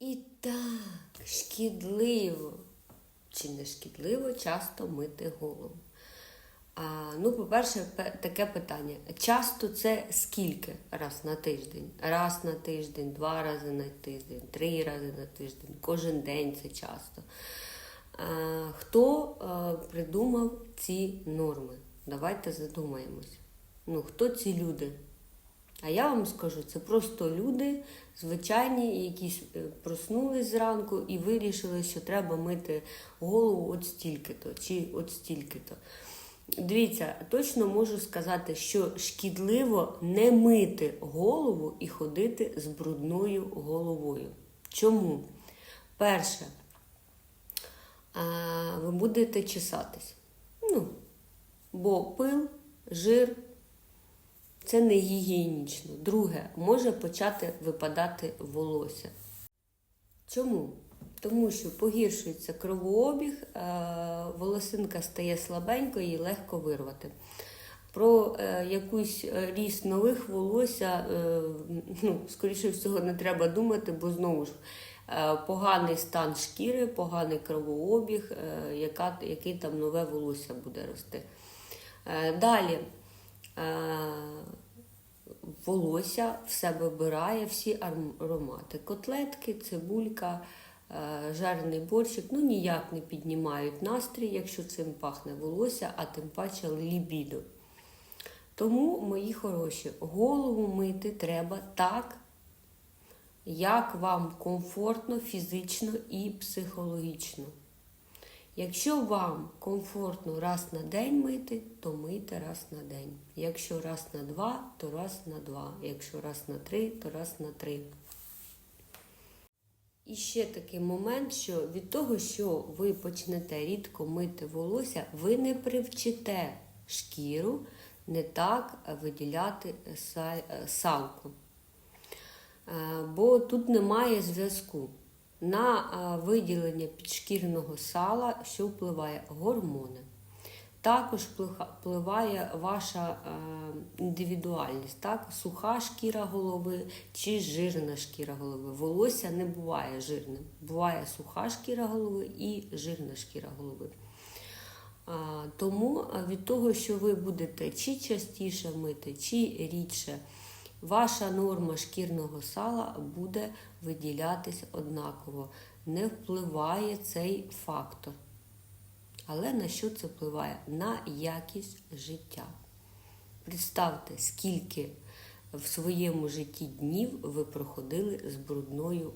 І так, шкідливо чи не шкідливо часто мити голову. А, ну, по-перше, таке питання. Часто це скільки раз на тиждень? Раз на тиждень, два рази на тиждень, три рази на тиждень, кожен день це часто. А, хто а, придумав ці норми? Давайте задумаємось. Ну, хто ці люди? А я вам скажу, це просто люди звичайні, які е, проснулись зранку і вирішили, що треба мити голову от стільки-то чи от стільки-то. Дивіться, точно можу сказати, що шкідливо не мити голову і ходити з брудною головою. Чому? Перше, ви будете чесатись. Ну, бо пил, жир це не гігієнічно. Друге, може почати випадати волосся. Чому? Тому що погіршується кровообіг, е, волосинка стає слабенькою і легко вирвати. Про е, якусь е, ріст нових волосся, ну, скоріше всього, не треба думати, бо знову ж поганий стан шкіри, поганий кровообіг, яка, який там нове волосся буде рости. Далі. Волосся в себе вбирає всі аромати. Котлетки, цибулька, е, жарений борщик ну ніяк не піднімають настрій, якщо цим пахне волосся, а тим паче лібідо. Тому, мої хороші, голову мити треба так, як вам комфортно фізично і психологічно. Якщо вам комфортно раз на день мити, то мийте раз на день. Якщо раз на два, то раз на два. Якщо раз на три, то раз на три. І ще такий момент, що від того, що ви почнете рідко мити волосся, ви не привчите шкіру не так виділяти салку. Е, бо тут немає зв'язку. На виділення підшкірного сала, що впливає гормони. Також впливає ваша індивідуальність, так? суха шкіра голови чи жирна шкіра голови. Волосся не буває жирним. Буває суха шкіра голови і жирна шкіра голови. Тому від того, що ви будете чи частіше мити, чи рідше, ваша норма шкірного сала буде виділятись однаково. Не впливає цей фактор. Але на що це впливає? На якість життя. Представте, скільки в своєму житті днів ви проходили з брудною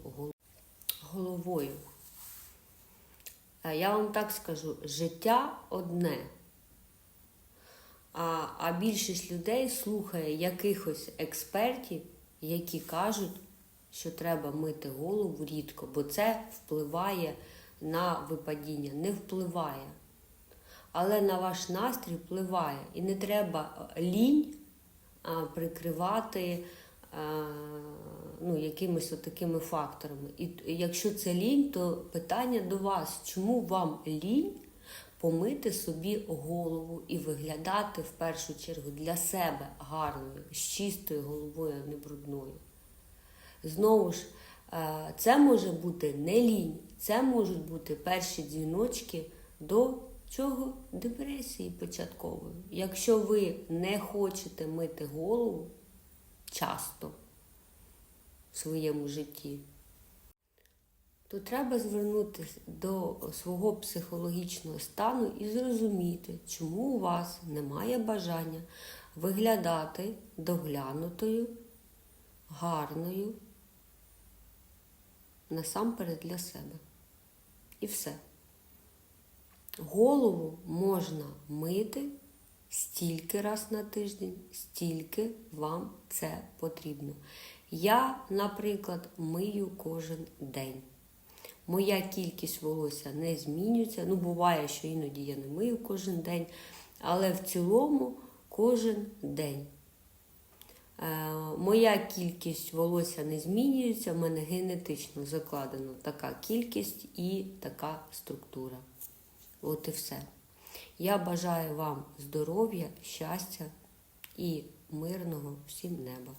головою. Я вам так скажу: життя одне. А, а більшість людей слухає якихось експертів, які кажуть, що треба мити голову рідко, бо це впливає на випадіння. Не впливає. Але на ваш настрій впливає. І не треба е, лінь прикривати а, ну, якимись такими факторами. І якщо це лінь, то питання до вас, чому вам лінь помити собі голову і виглядати в першу чергу для себе гарною, з чистою головою, а не брудною. Знову ж, е, це може бути не лінь, це можуть бути перші дзвіночки до чого? Депресії початкової. Якщо ви не хочете мити голову часто в своєму житті, то треба звернутися до свого психологічного стану і зрозуміти, чому у вас немає бажання виглядати доглянутою, гарною, насамперед для себе. І все. Голову можна мити стільки раз на тиждень, стільки вам це потрібно. Я, наприклад, мию кожен день. Моя кількість волосся не змінюється. Ну, буває, що іноді я не мию кожен день, але в цілому кожен день. Е, моя кількість волосся не змінюється, в мене генетично закладена така кількість і така структура. От і все. Я бажаю вам здоров'я, щастя і мирного всім неба.